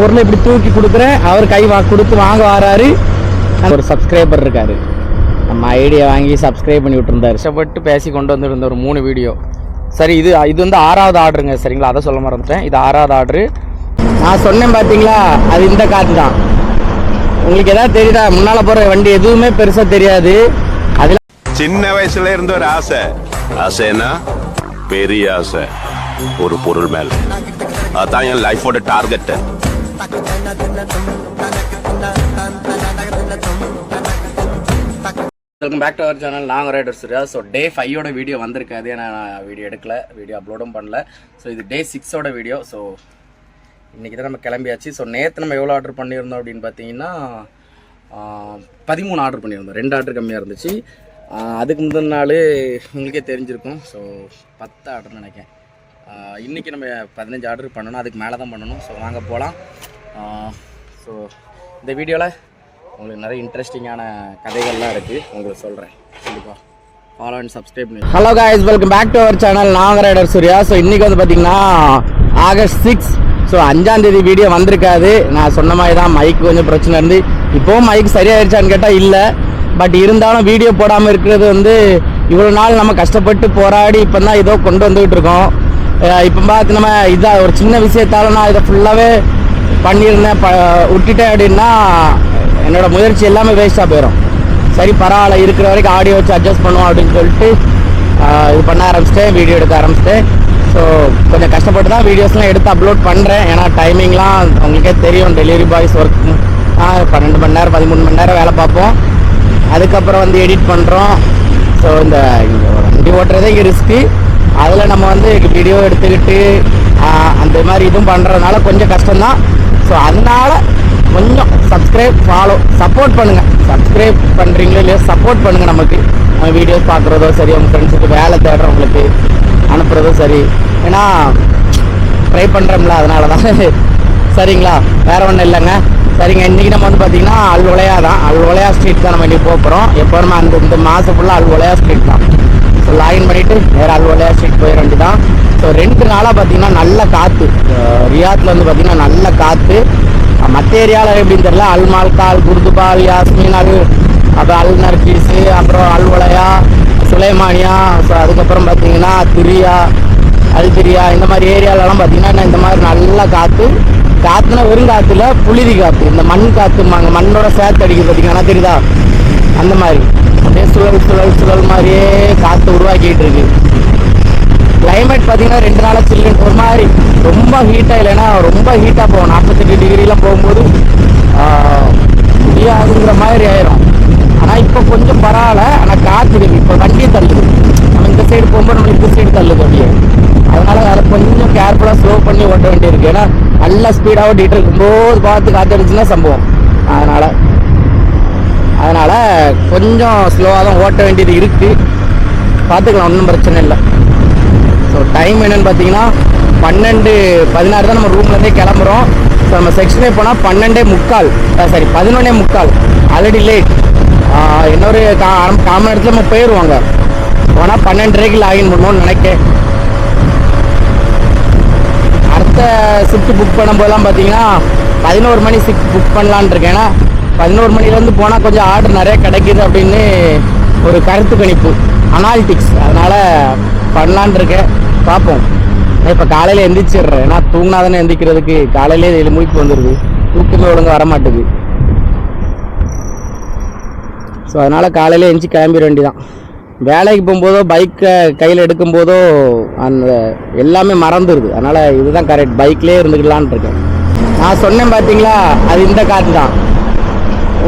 பொருளை இப்படி தூக்கி கொடுக்குறேன் அவர் கை வா கொடுத்து வாங்க வராரு. ஒரு சப்ஸ்கிரைபர் இருக்காரு. நம்ம ஐடியா வாங்கி சப்ஸ்கிரைப் பண்ணி விட்டுருந்தாரு. கஷ்டப்பட்டு பேசி கொண்டு வந்துருந்த ஒரு மூணு வீடியோ சரி இது இது வந்து ஆறாவது ஆர்டருங்க சரிங்களா? அதை சொல்ல மறந்துட்டேன். இது ஆறாவது ஆர்டரு. நான் சொன்னேன் பார்த்தீங்களா அது இந்த காத்து தான். உங்களுக்கு எதாவது தெரியுதா? முன்னால் போகிற வண்டி எதுவுமே பெருசாக தெரியாது. அதில் சின்ன வயசுல இருந்த ஒரு ஆசை. ஆசைன்னா பெரிய ஆசை. ஒரு பொருள் மேல. அதான் என் லைஃபோட target welcome back to our channel நாங்கள் ரைடர் ஸோ டே ஃபைவோட வீடியோ வந்திருக்காது. ஏன்னா நான் வீடியோ எடுக்கல. வீடியோ அப்லோடும் பண்ணல. ஸோ இது டே சிக்ஸோட வீடியோ ஸோ இன்றைக்கி தான் நம்ம கிளம்பியாச்சு. ஸோ நேற்று நம்ம எவ்வளோ ஆர்டர் பண்ணியிருந்தோம் அப்படின்னு பார்த்தீங்கன்னா பதிமூணு ஆர்டர் பண்ணியிருந்தோம். ரெண்டு ஆர்டர் கம்மியாக இருந்துச்சு. அதுக்கு முந்தின நாள் உங்களுக்கே தெரிஞ்சிருக்கும். ஸோ பத்து ஆர்டர் நினைக்கிறேன். இன்றைக்கி நம்ம பதினஞ்சு ஆர்டர் பண்ணணும். அதுக்கு மேலே தான் பண்ணணும். ஸோ வாங்க போகலாம் ஸோ இந்த வீடியோவில் உங்களுக்கு நிறைய இன்ட்ரெஸ்டிங்கான கதைகள்லாம் இருக்குது உங்களுக்கு சொல்கிறேன் கண்டிப்பாக ஃபாலோ அண்ட் சப்ஸ்கிரைப் பண்ணி hello guys welcome back to our channel நாங்கள் ரைடர் சூர்யா ஸோ இன்றைக்கி வந்து பார்த்தீங்கன்னா ஆகஸ்ட் சிக்ஸ் ஸோ அஞ்சாந்தேதி வீடியோ வந்திருக்காது. நான் சொன்ன மாதிரி தான் மைக் கொஞ்சம் பிரச்சனை இருந்து இப்போவும் மைக் சரியாயிருச்சான்னு கேட்டால் இல்லை. பட் இருந்தாலும் வீடியோ போடாமல் இருக்கிறது வந்து இவ்வளோ நாள் நம்ம கஷ்டப்பட்டு போராடி இப்போ தான் ஏதோ கொண்டு வந்துகிட்டு இருக்கோம். இப்போ பார்த்து நம்ம இதாக ஒரு சின்ன விஷயத்தால நான் இதை ஃபுல்லாகவே பண்ணியிருந்தேன். ப விட்டுட்டேன் அப்படின்னா என்னோட முயற்சி எல்லாமே வேஸ்ட்டாக போயிடும் சரி பரவாயில்ல இருக்கிற வரைக்கும் ஆடியோ வச்சு அட்ஜஸ்ட் பண்ணுவோம் அப்படின்னு சொல்லிட்டு இது பண்ண ஆரம்பிச்சிட்டேன் வீடியோ எடுக்க ஆரம்பிச்சிட்டேன். ஸோ கொஞ்சம் கஷ்டப்பட்டு தான் வீடியோஸ்லாம் எடுத்து அப்லோட் பண்ணுறேன் ஏன்னா டைமிங்லாம் உங்களுக்கே தெரியும் டெலிவரி பாய்ஸ் ஒர்க் பன்னெண்டு மணி நேரம் பதிமூணு மணி நேரம் வேலை பார்ப்போம். அதுக்கப்புறம் வந்து எடிட் பண்ணுறோம் ஸோ இந்த வண்டி ஓட்டுறதே இங்கே ரிஸ்க்கு அதில் நம்ம வந்து வீடியோ எடுத்துக்கிட்டு அந்த மாதிரி இதுவும் பண்ணுறதுனால கொஞ்சம் கஷ்டம்தான். ஸோ அதனால கொஞ்சம் சப்ஸ்கிரைப் ஃபாலோ சப்போர்ட் பண்ணுங்கள் சப்ஸ்கிரைப் பண்ணுறீங்களோ இல்லையோ சப்போர்ட் பண்ணுங்கள் நமக்கு. நம்ம வீடியோஸ் பார்க்குறதோ சரி உங்கள் ஃப்ரெண்ட்ஸுக்கு வேலை தேடுறவங்களுக்கு அனுப்புகிறதோ சரி. ஏன்னா ட்ரை பண்ணுறோம்ல அதனால தான் சரிங்களா? வேற ஒன்றும் இல்லைங்க. சரிங்க இன்றைக்கி நம்ம வந்து பார்த்தீங்கன்னா அல்வலையா தான் அல்வலையா ஸ்ட்ரீட் தான் நம்ம இன்னைக்கு போக போகிறோம் எப்போதுமே அந்த இந்த மாதம் ஃபுல்லாக அல்வலையா ஸ்ட்ரீட் தான். ஸோ லாகின் பண்ணிவிட்டு வேறு அலுவலையாக ஸ்ட்ரீட் போயிட வேண்டிதான் ஸோ ரெண்டு நாளாக பார்த்தீங்கன்னா நல்ல காற்று ரியாத்தில் வந்து பார்த்தீங்கன்னா நல்ல காற்று மற்ற ஏரியாவில் எப்படின்னு தெரில அல்மால்கால் குர்துபால் யாஸ்மின் அல் அப்புறம் அல் நர்கீஸு அப்புறம் அல்வலையா சுலைமானியா ஸோ அதுக்கப்புறம் பார்த்தீங்கன்னா திரியா அல்திரியா இந்த மாதிரி ஏரியாலலாம் பார்த்தீங்கன்னா இந்த மாதிரி நல்ல காற்று காற்றுனா வெறும் காற்றுல புழுதி காற்று இந்த மண் காற்றுமாங்க மண்ணோட சேர்த்து அடிக்கிறது பார்த்தீங்கன்னா தெரியுதா? அந்த மாதிரி. அப்படியே சுழல் சுழல் சுழல் மாதிரியே காற்று உருவாக்கிட்டு இருக்கு. கிளைமேட் பார்த்தீங்கன்னா ரெண்டு நாளாக சில்லுன்னு ஒரு மாதிரி. ரொம்ப ஹீட்டாக இல்லைன்னா ரொம்ப ஹீட்டாக போகும். நாற்பத்தெட்டு டிகிரிலாம் போகும்போது முடியாதுங்கிற மாதிரி ஆயிரும். ஆனால் இப்போ கொஞ்சம் பரவாயில்ல. ஆனால் காற்று இருக்கு. இப்போ வண்டியை தள்ளுது. நம்ம இந்த சைடு போகும்போது நம்ம இந்த சைடு தள்ளுது அப்படியே. அதனால அதை கொஞ்சம் கேர்ஃபுல்லாக ஸ்லோ பண்ணி ஓட்ட வேண்டியிருக்கு. ஏன்னா நல்ல ஸ்பீடாக ஓட்டிகிட்டு இருக்கும்போது பார்த்து காற்று அடிச்சுன்னா சம்பவம். அதனால் அதனால் கொஞ்சம் ஸ்லோவாக தான் ஓட்ட வேண்டியது இருக்குது பார்த்துக்கலாம் ஒன்றும் பிரச்சனை இல்லை. ஸோ டைம் என்னென்னு பார்த்தீங்கன்னா பன்னெண்டு பதினாறு தான் நம்ம ரூம்லேருந்தே கிளம்புறோம். ஸோ நம்ம செக்ஷனே போனால் பன்னெண்டே முக்கால். சாரி பதினொன்னே முக்கால். ஆல்ரெடி லேட் இன்னொரு கா காம நேரத்தில் நம்ம போயிடுவாங்க போனால் பன்னெண்டரைக்கு லாகின் பண்ணுவோம்னு நினைக்கேன். அடுத்த ஷிஃப்ட் புக் பண்ணும்போதெல்லாம் பார்த்தீங்கன்னா பதினோரு மணி ஷிஃப்ட் புக் பண்ணலான்னு இருக்கேன். ஏன்னா பதினோரு மணிலேருந்து போனால் கொஞ்சம் ஆர்டர் நிறைய கிடைக்குது அப்படின்னு ஒரு கருத்து கணிப்பு அனாலிட்டிக்ஸ் அதனால் பண்ணலான்னு இருக்கேன். பார்ப்போம் இப்போ காலையில் எந்திரிச்சிடுறேன். ஏன்னா தூங்கினா தானே எந்திரிக்கிறதுக்கு. காலையிலே ஏழு முழிப்பு வந்துடுது தூக்கமே ஒழுங்காக வர மாட்டேங்குது ஸோ அதனால் காலையில் எந்திரிச்சு கிளம்பிட வேண்டியதான் வேலைக்கு போகும்போதோ பைக்கை கையில் எடுக்கும்போதோ அந்த எல்லாமே மறந்துடுது அதனால் இதுதான் கரெக்ட் பைக்லேயே இருந்துக்கலான் இருக்கேன். நான் சொன்னேன் பார்த்தீங்களா அது இந்த காற்று தான்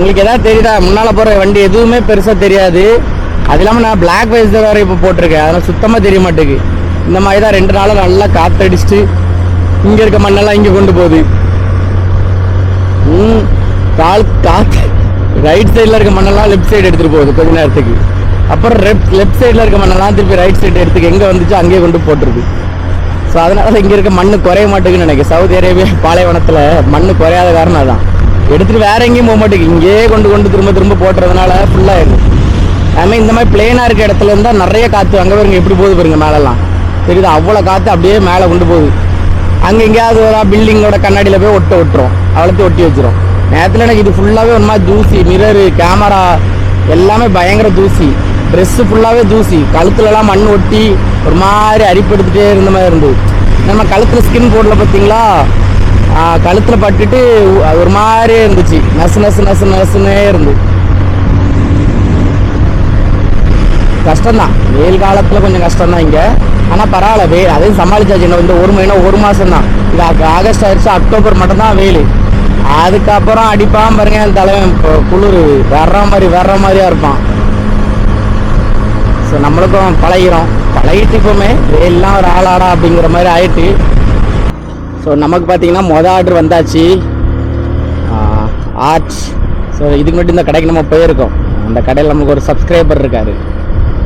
உங்களுக்கு எதாவது தெரியுதா? முன்னால் போகிற வண்டி எதுவுமே பெருசாக தெரியாது. அது இல்லாமல் நான் பிளாக் வைஸ் வேறு இப்போ போட்டிருக்கேன். அதனால் சுத்தமாக தெரிய மாட்டேங்குது. இந்த மாதிரி தான் ரெண்டு நாளாக நல்லா காற்றடிச்சிட்டு இங்கே இருக்க மண்ணெல்லாம் இங்கே கொண்டு போகுது. ம் கால் காற்று ரைட் சைடில் இருக்க மண்ணெல்லாம் லெஃப்ட் சைடு எடுத்துகிட்டு போகுது கொஞ்ச நேரத்துக்கு. அப்புறம் லெஃப்ட் லெஃப்ட் சைடில் இருக்க மண்ணெல்லாம் திருப்பி ரைட் சைடு எடுத்துக்கு எங்கே வந்துச்சு அங்கேயே கொண்டு போட்டுருது. ஸோ அதனால தான் இங்கே இருக்க மண் குறைய மாட்டேங்குன்னு நினைக்கிறேன். சவுதி அரேபியா பாலைவனத்தில் மண் குறையாத காரணம் அதான். எடுத்துகிட்டு வேற எங்கேயும் போக மாட்டேங்குது. இங்கேயே கொண்டு கொண்டு திரும்ப திரும்ப போட்டுறதுனால இருக்கும் அதுமாதிரி இந்த மாதிரி பிளேனாக இருக்க இடத்துல இருந்தால் நிறைய காற்று அங்கே பாருங்க எப்படி போகுது பாருங்க மேலெல்லாம். தெரியுது? அவ்வளோ காற்று அப்படியே மேலே கொண்டு போகுது. அங்கே எங்கேயாவது ஒரு பில்டிங்கோட கண்ணாடியில் போய் ஒட்ட ஒட்டுரும் அவ்வளோத்தையும் ஒட்டி வச்சிரும். நேரத்தில் எனக்கு இது ஃபுல்லாகவே ஒரு மாதிரி தூசி மிரரு கேமரா எல்லாமே பயங்கர தூசி. ட்ரெஸ்ஸு ஃபுல்லாகவே தூசி. கழுத்துலலாம் மண் ஒட்டி ஒரு மாதிரி அரிப்படுத்திட்டே இருந்த மாதிரி இருந்தது. நம்ம கழுத்தில் ஸ்கின் போர்டில் பார்த்தீங்களா கழுத்தில் பட்டுட்டு அது ஒரு மாதிரியே இருந்துச்சு. நசு நசு நசு நசுன்னே இருந்து. கஷ்டம்தான். வெயில் காலத்தில் கொஞ்சம் கஷ்டம்தான் இங்கே. ஆனால் பரவாயில்ல வெயில் அதையும் சமாளிச்சாச்சு. இன்னும் இந்த ஒரு மணி ஒரு மாதம் தான் இது ஆகஸ்ட் ஆயிடுச்சு அக்டோபர் மட்டும்தான் வெயில். அதுக்கப்புறம் அடிப்பான் பாருங்க என் தலைவன். இப்போ குளிர் வர்ற மாதிரி வர்ற மாதிரியா இருப்பான். ஸோ நம்மளுக்கும் பழகிறோம் பழகிட்டு இப்போமே வெயில்லாம் ஒரு ஆளாடா அப்படிங்கிற மாதிரி ஆயிட்டு ஸோ நமக்கு பார்த்தீங்கன்னா மொதல் ஆர்டர் வந்தாச்சு. ஆர்ச் ஸோ இதுக்கு மட்டும் இந்த கடைக்கு நம்ம போயிருக்கோம். அந்த கடையில் நமக்கு ஒரு சப்ஸ்கிரைபர் இருக்கார்.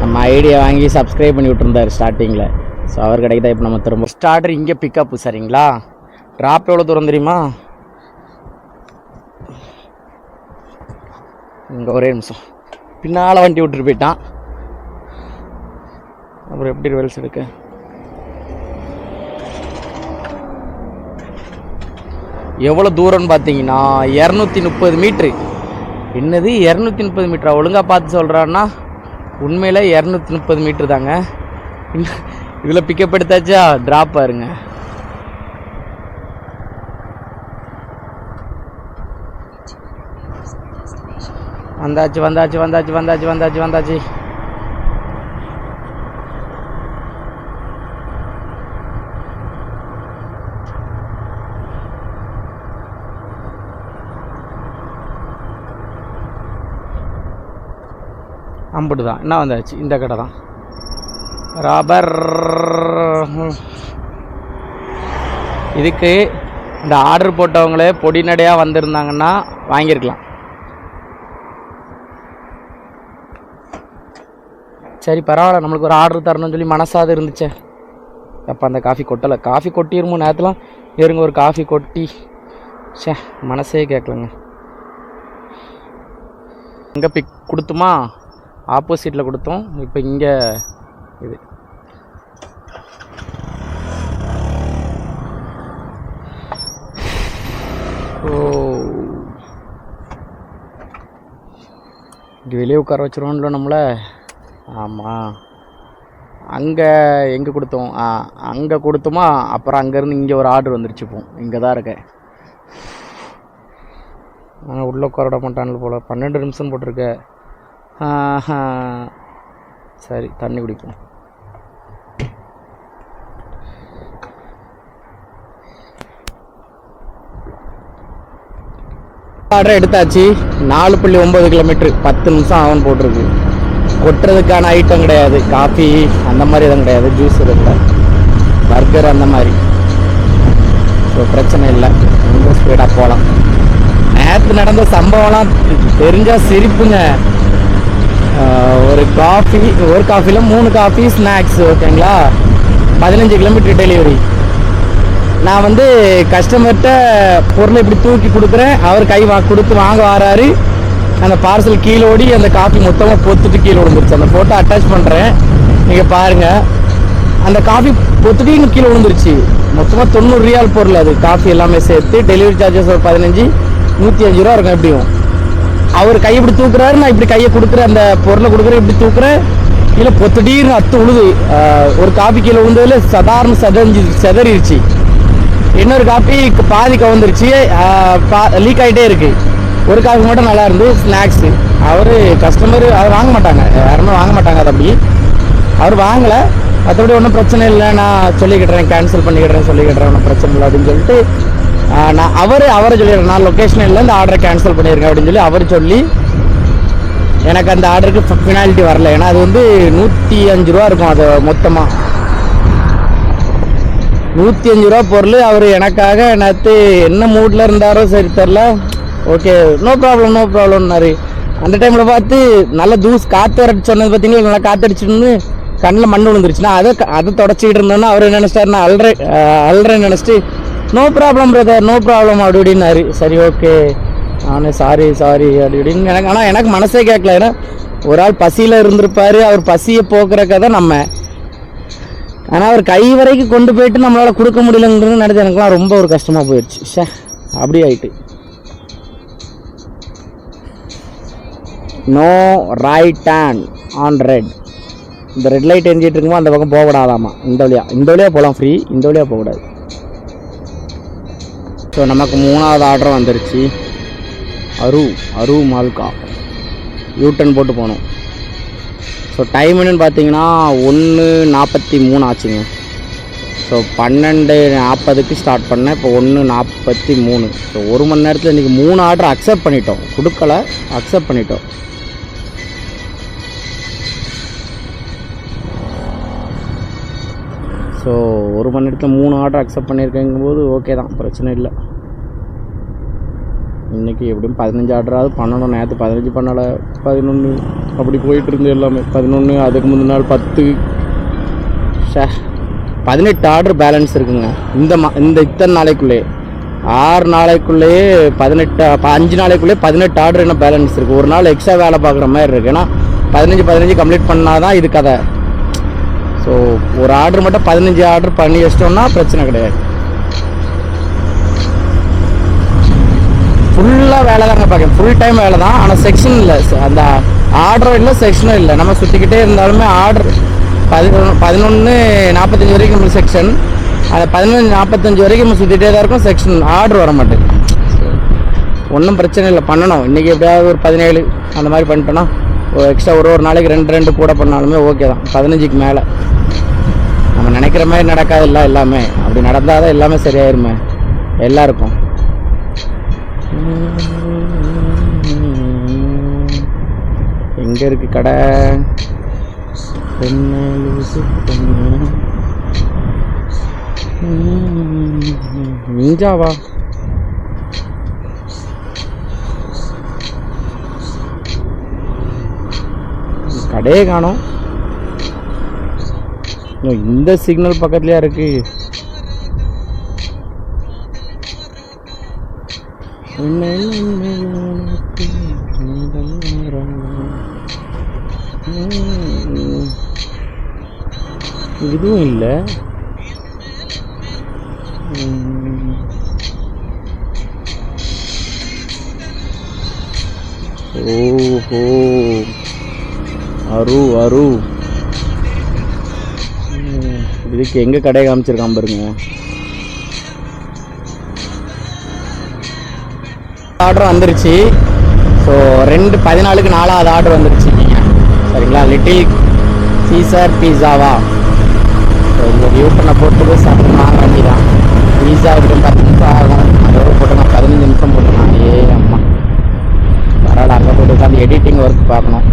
நம்ம ஐடியா வாங்கி சப்ஸ்கிரைப் பண்ணி விட்டுருந்தார் ஸ்டார்டிங்கில் ஸோ அவர் கடைக்கு தான் இப்போ நம்ம திரும்ப ஸ்டார்டர் இங்கே பிக்கப் சரிங்களா? ட்ராப் எவ்வளோ தூரம் தெரியுமா? இங்கே ஒரே நிமிஷம். பின்னால் வண்டி விட்டுட்டு போயிட்டான். அப்புறம் எப்படி ரிவல்ஸ் எடுக்க? எவ்வளோ தூரம்னு பார்த்தீங்கன்னா இரநூத்தி முப்பது மீட்ரு. என்னது இரநூத்தி முப்பது மீட்டரா ஒழுங்காக பார்த்து சொல்கிறான்னா உண்மையில் இரநூத்தி முப்பது மீட்ரு தாங்க. இதில் பிக்கப் எடுத்தாச்சா? ட்ராப் பாருங்க. வந்தாச்சு வந்தாச்சு வந்தாச்சு வந்தாச்சு வந்தாச்சு வந்தாச்சு. அம்புட்டு தான். என்ன வந்தாச்சு? இந்த கடை தான். ரப்பர். இதுக்கு இந்த ஆர்டர் போட்டவங்களே பொடி நடையாக வந்திருந்தாங்கன்னா வாங்கியிருக்கலாம். சரி பரவாயில்ல. நம்மளுக்கு ஒரு ஆர்டர் தரணும்னு சொல்லி மனசாது இருந்துச்சே. அப்போ அந்த காஃபி கொட்டலை. காஃபி கொட்டிருமோ நேரத்தில்? இருங்க ஒரு காஃபி கொட்டி. ச்சே மனசே கேட்கலங்க எங்கே பிக் கொடுத்துமா? ஆப்போசிட்டில் கொடுத்தோம். இப்போ இங்கே இது. ஓ. இங்கே வெளியே உட்கார வச்சுருவோம்ல நம்மளை? ஆமாம் அங்கே எங்கே கொடுத்தோம்? ஆ அங்கே கொடுத்தோமா? அப்புறம் அங்கேருந்து இங்கே ஒரு ஆர்டர் வந்துருச்சு இப்போ. இங்கே தான் இருக்கேன் ஆனால் உள்ளே உட்கார விட மாட்டான்ல போல். பன்னெண்டு நிமிஷம் போட்டிருக்கேன் சரி தண்ணி குடிப்போம் ஆர்டர் எடுத்தாச்சு. நாலு புள்ளி ஒம்பது கிலோமீட்ரு பத்து நிமிஷம் ஆகும் போட்டிருக்கு. கொட்டுறதுக்கான ஐட்டம் கிடையாது. காஃபி அந்த மாதிரி எதுவும் கிடையாது. ஜூஸ் இல்லை. பர்கர் அந்த மாதிரி. ஸோ பிரச்சனை இல்லை. ரொம்ப ஸ்பீடாக போகலாம். நேற்று நடந்த சம்பவம்லாம் தெரிஞ்சால் சிரிப்புங்க. ஒரு காஃபி ஒரு காஃபியில் மூணு காஃபி ஸ்நாக்ஸ் ஓகேங்களா பதினஞ்சு கிலோமீட்டர் டெலிவரி நான் வந்து கஸ்டமர்கிட்ட பொருளை இப்படி தூக்கி கொடுக்குறேன். அவர் கை வா கொடுத்து வாங்க வராரு. அந்த பார்சல் கீழே ஓடி அந்த காஃபி மொத்தமாக பொத்துட்டு கீழே விழுந்துருச்சு. அந்த ஃபோட்டோ அட்டாச் பண்ணுறேன் நீங்கள் பாருங்கள் அந்த காஃபி பொத்துட்டு இன்னும் கீழே விழுந்துருச்சு. மொத்தமாக தொண்ணூறு ரியால் பொருள் அது. காஃபி எல்லாமே சேர்த்து டெலிவரி சார்ஜஸ் ஒரு பதினஞ்சு நூற்றி அஞ்சு ரூபா இருக்கும் எப்படியும். அவர் கை இப்படி தூக்குறாரு நான் இப்படி கையை கொடுக்குறேன் அந்த பொருளை கொடுக்குறேன் இப்படி தூக்குறேன். கீழே பொத்துடீர்னு அத்து உழுது ஒரு காப்பி கீழே விழுந்ததுல சாதாரண செதஞ்சு செதறிடுச்சு இன்னொரு காப்பி பாதி கவுந்துருச்சு லீக் ஆகிட்டே இருக்கு. ஒரு காஃபி மட்டும் நல்லா இருந்து ஸ்நாக்ஸு அவர் கஸ்டமர் அவர் வாங்க மாட்டாங்க. யாருமே வாங்க மாட்டாங்க அது அப்படி அவர் வாங்கலை. மற்றபடி ஒன்றும் பிரச்சனை இல்லை. நான் சொல்லிக்கிட்டுறேன் கேன்சல் பண்ணிக்கிறேன் சொல்லிக்கிட்டுறேன் ஒன்றும் பிரச்சனை இல்லை அப்படின்னு சொல்லிட்டு நான் அவர் அவரை சொல்லிடுறேன். நான் லொக்கேஷன் இல்லை இந்த ஆர்டரை கேன்சல் பண்ணியிருக்கேன் அப்படின்னு சொல்லி அவர் சொல்லி எனக்கு அந்த ஆர்டருக்கு ஃபினாலிட்டி வரல. ஏன்னா அது வந்து நூற்றி அஞ்சு ரூபா இருக்கும் அது மொத்தமாக நூற்றி அஞ்சு ரூபா பொருள் அவர் எனக்காக நேற்று என்ன மூடில் இருந்தாரோ சரி தெரில ஓகே நோ ப்ராப்ளம் நோ ப்ராப்ளம்னாரு அந்த டைமில் பார்த்து நல்ல தூஸ் காற்று வரட்டு சொன்னது பார்த்தீங்களா? நல்லா காற்றடிச்சுன்னு கண்ணில் மண் விழுந்துருச்சுன்னா அதை அதை தொடச்சிக்கிட்டு இருந்தோன்னா அவர் நினச்சிட்டாரு நான் அல்ற அல்றேன்னு நினச்சிட்டு no problem brother no problem அப்படி இப்படின்னாரு சரி ஓகே நானே சாரி சாரி அப்படி இப்படின்னு எனக்கு ஆனால் எனக்கு மனசே கேட்கல ஏன்னா ஒரு ஆள் பசியில் இருந்திருப்பார். அவர் பசியை போக்குறக்க தான் நம்ம. ஆனால் அவர் கை வரைக்கும் கொண்டு போயிட்டு நம்மளால் கொடுக்க முடியலங்கிறது நினைச்சு எனக்குலாம் ரொம்ப ஒரு கஷ்டமாக போயிடுச்சு. ஷே அப்படி ஆயிட்டு. No right turn on red இந்த ரெட் லைட் எரிஞ்சிட்டு இருக்குமோ அந்த பக்கம் போகக்கூடாதாமா. இந்த வழியா. இந்த வழியாக போகலாம் ஃப்ரீ இந்த வழியாக போகக்கூடாது. ஸோ நமக்கு மூணாவது ஆர்டர் வந்துருச்சு. அரு அரு மால்கா. யூட்டன் போட்டு போகணும் ஸோ டைம் என்னன்னு பார்த்தீங்கன்னா ஒன்று நாற்பத்தி மூணு ஆச்சுங்க. ஸோ பன்னெண்டு நாற்பதுக்கு ஸ்டார்ட் பண்ணேன். இப்போ ஒன்று நாற்பத்தி மூணு. ஸோ ஒரு மணி நேரத்தில் இன்றைக்கி மூணு ஆர்டர் அக்செப்ட் பண்ணிட்டோம். கொடுக்கல அக்செப்ட் பண்ணிட்டோம். ஸோ ஒரு மணி நேரத்தில் மூணு ஆர்டர் அக்செப்ட் பண்ணியிருக்கேங்கும்போது ஓகே தான். பிரச்சனை இல்லை. இன்றைக்கி எப்படியும் பதினஞ்சு ஆர்டராவது பண்ணணும். நேற்று பதினஞ்சு பண்ணலை பதினொன்று அப்படி போயிட்டு இருந்து எல்லாமே. பதினொன்று அதுக்கு முந்தின நாள் பத்து. ஷே பதினெட்டு ஆர்டர் பேலன்ஸ் இருக்குங்க. இந்த மா இந்த இத்தனை நாளைக்குள்ளே. ஆறு நாளைக்குள்ளேயே பதினெட்டு அஞ்சு நாளைக்குள்ளேயே பதினெட்டு ஆர்டர் என்ன பேலன்ஸ் இருக்குது ஒரு நாள் எக்ஸ்ட்ரா வேலை பார்க்குற மாதிரி இருக்குது ஏன்னா பதினஞ்சு பதினஞ்சு கம்ப்ளீட் பண்ணால் தான் இது கதை. ஸோ ஒரு ஆர்டர் மட்டும் பதினஞ்சு ஆர்டர் பண்ணி வச்சிட்டோம்னா பிரச்சனை கிடையாது. ஃபுல்லாக வேலை தாங்க பார்க்க ஃபுல் டைம் வேலை தான் ஆனால் செக்ஷன் இல்லை. அந்த ஆர்டரும் இல்லை செக்ஷனும் இல்லை. நம்ம சுற்றிக்கிட்டே இருந்தாலுமே ஆர்டர் பதினொன்று பதினொன்று நாற்பத்தஞ்சு வரைக்கும் நம்ம செக்ஷன் அந்த பதினொன்று நாற்பத்தஞ்சு வரைக்கும் நம்ம சுற்றிட்டே தான் இருக்கும். செக்ஷன் ஆர்டர் வர மாட்டேங்குது. ஒன்றும் பிரச்சனை இல்லை. பண்ணணும். இன்றைக்கி எப்படியாவது ஒரு பதினேழு அந்த மாதிரி பண்ணிட்டோன்னா எக்ஸ்ட்ரா ஒரு ஒரு நாளைக்கு ரெண்டு ரெண்டு கூட பண்ணாலுமே ஓகே தான். பதினஞ்சுக்கு மேலே. நம்ம நினைக்கிற மாதிரி நடக்காது இல்லை எல்லாமே. அப்படி நடந்தால் தான் எல்லாமே சரியாயிருமே. எல்லாருக்கும். எங்க இருக்கு கடை? பெண்ணே லூசு பெண்ணே. கடையே காணும். இந்த சிக்னல் பக்கத்துலயா இருக்கு? இதுவும் இல்லை. ஓஹோ. அரு அரு. இதுக்கு எங்க கடை காமிச்சிருக்கான் பாருங்க. ஆர்டர் வந்துருச்சு. ஸோ ரெண்டு பதினாலுக்கு நாலாவது ஆர்டர் வந்துருச்சு சரிங்களா? லிட்டில் சீசர் பீஸாவா ஸோ இந்த வியூ பண்ண போட்டது போய் சாப்பிட்டு தான். வேண்டியதான் பீஸா விட்டு பத்து நிமிஷம் ஆகும். அதோட போட்டு நான் பதினஞ்சு நிமிஷம் போட்டுருக்கேன் ஏ அம்மா. பரவாயில்ல அங்கே போட்டு உட்காந்து எடிட்டிங் ஒர்க் பார்க்கணும்.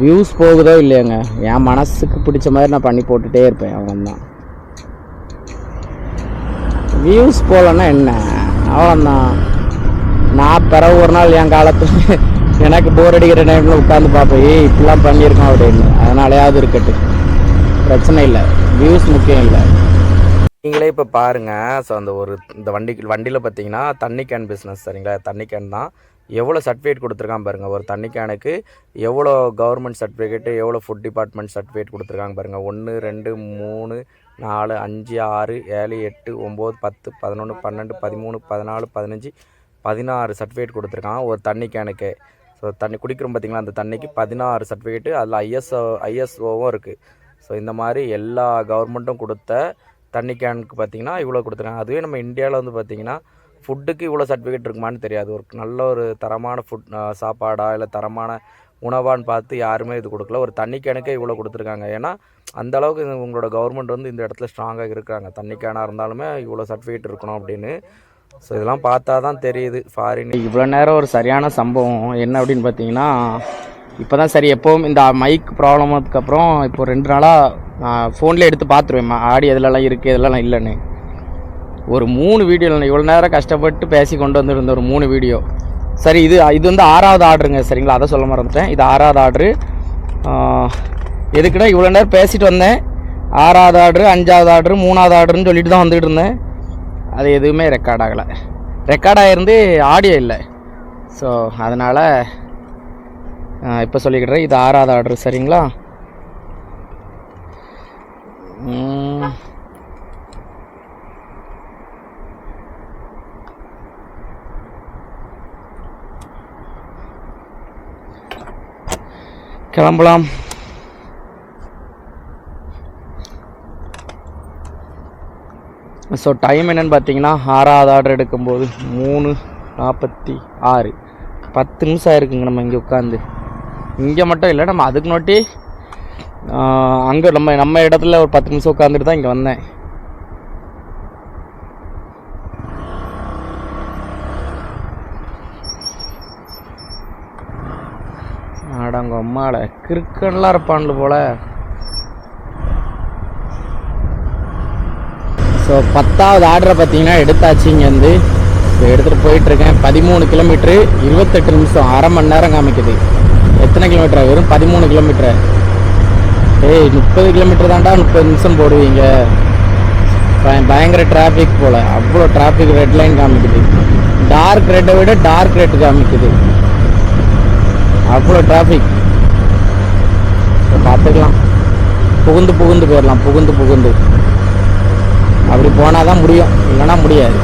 வியூஸ் போகுதோ இல்லையாங்க? என் மனசுக்கு பிடிச்ச மாதிரி நான் பண்ணி போட்டுகிட்டே இருப்பேன். அவன் தான் வியூஸ் போகலன்னா என்ன? அவ்வளோதான் நான் பிற ஒரு நாள் என் காலத்தில் எனக்கு போர் அடிக்கிற டைமில் உட்காந்து பார்ப்பேன் ஏய் இப்படிலாம் பண்ணியிருக்கோம் அப்படின்னு. அதனாலயாவது இருக்கட்டும். பிரச்சனை இல்லை. வியூஸ் முக்கியம் இல்லை. நீங்களே இப்போ பாருங்கள் ஸோ அந்த ஒரு இந்த வண்டிக்கு வண்டியில் பார்த்தீங்கன்னா தண்ணி கேன் பிஸ்னஸ் சரிங்களா? தண்ணி கேன் தான். எவ்வளோ சர்டிஃபிகேட் கொடுத்துருக்கான் பாருங்கள் ஒரு தண்ணி கேனுக்கு எவ்வளோ கவர்மெண்ட் சர்டிஃபிகேட்டு எவ்வளோ ஃபுட் டிபார்ட்மெண்ட் சர்டிஃபிகேட் கொடுத்துருக்காங்க பாருங்கள் ஒன்று ரெண்டு மூணு நாலு அஞ்சு ஆறு ஏழு எட்டு ஒம்பது பத்து பதினொன்று பன்னெண்டு பதிமூணு பதினாலு பதினஞ்சு பதினாறு சர்டிஃபிகேட் கொடுத்துருக்கான் ஒரு தண்ணி கேனுக்கு ஸோ தண்ணி குடிக்கிறோம் பார்த்திங்களா அந்த தண்ணிக்கு பதினாறு சர்டிஃபிகேட்டு அதில் ஐஎஸ்ஓ ஐஎஸ்ஓவும் இருக்குது ஸோ இந்த மாதிரி எல்லா கவர்மெண்ட்டும் கொடுத்த தண்ணி கேனுக்கு பார்த்தீங்கன்னா இவ்வளோ கொடுத்துருக்காங்க. அதுவே நம்ம இந்தியாவில் வந்து பார்த்தீங்கன்னா ஃபுட்டுக்கு இவ்வளோ சர்டிஃபிகேட் இருக்குமான்னு தெரியாது. ஒரு நல்ல ஒரு தரமான ஃபுட் சாப்பாடா இல்லை தரமான உணவான்னு பார்த்து யாருமே இது கொடுக்கல. ஒரு தண்ணி கேனுக்கே இவ்வளோ கொடுத்துருக்காங்க. ஏன்னா அந்த அளவுக்கு உங்களோட கவர்மெண்ட் வந்து இந்த இடத்துல ஸ்ட்ராங்காக இருக்காங்க தண்ணி கேனாக இருந்தாலுமே இவ்வளோ சர்டிஃபிகேட் இருக்கணும் அப்படின்னு. ஸோ இதெல்லாம் பார்த்தா தான் தெரியுது ஃபாரின் இவ்வளோ நேரம் ஒரு சரியான சம்பவம். என்ன அப்படின்னு பார்த்தீங்கன்னா இப்போ தான் சரி எப்போவும் இந்த மைக் ப்ராப்ளம் அதுக்கப்புறம் இப்போ ரெண்டு நாளாக நான் ஃபோனில் எடுத்து பார்த்துருவேன். ஆடி எதுலலாம் இருக்குது எதுலலாம் இல்லைன்னு. ஒரு மூணு வீடியோ இவ்வளோ நேரம் கஷ்டப்பட்டு பேசி கொண்டு வந்துருந்த ஒரு மூணு வீடியோ சரி இது இது வந்து ஆறாவது ஆர்டருங்க சரிங்களா? அதை சொல்ல மறந்துட்டேன். இது ஆறாவது ஆர்டரு. எதுக்குன்னா இவ்வளோ நேரம் பேசிட்டு வந்தேன்? ஆறாவது ஆர்டரு அஞ்சாவது ஆர்டரு மூணாவது ஆர்டருன்னு சொல்லிட்டு தான் வந்துகிட்டு இருந்தேன். அது எதுவுமே ரெக்கார்ட் ஆகலை. ரெக்கார்ட் ஆகிருந்து ஆடியோ இல்லை. ஸோ அதனால் இப்போ சொல்லிக்கிட்டுறேன் இது ஆறாவது ஆர்டர் சரிங்களா? கிளம்பலாம். ஸோ டைம் என்னென்னு பார்த்தீங்கன்னா ஆறாவது ஆர்டர் எடுக்கும்போது மூணு நாற்பத்தி ஆறு. பத்து நிமிஷம் ஆயிருக்குங்க நம்ம இங்கே உட்காந்து இங்கே மட்டும் இல்லை நம்ம அதுக்கு நோட்டி அங்கே நம்ம நம்ம இடத்துல ஒரு பத்து நிமிஷம் உட்காந்துட்டு தான் இங்கே வந்தேன். அடங்க கிறுக்கன்லாம் இருப்பான்ல போல். ஸோ பத்தாவது ஆர்டரை பார்த்தீங்கன்னா எடுத்தாச்சு இங்கேருந்து. இப்போ எடுத்துகிட்டு போயிட்டுருக்கேன். பதிமூணு கிலோமீட்ரு இருபத்தெட்டு நிமிஷம் அரை மணி நேரம் காமிக்குது. எத்தனை கிலோமீட்டர் வெறும் பதிமூணு கிலோமீட்டர் ஏய் முப்பது கிலோமீட்டர் தான்டா முப்பது நிமிஷம் போடுவீங்க. பயங்கர டிராஃபிக் போல். அவ்வளோ டிராஃபிக் ரெட் லைன் காமிக்குது. டார்க் ரெட்டை விட டார்க் ரெட் காமிக்குது. அவ்வளோ டிராஃபிக் பார்த்துக்கலாம் புகுந்து புகுந்து போயிடலாம் புகுந்து புகுந்து. அப்படி போனால் தான் முடியும். இல்லைன்னா முடியாது.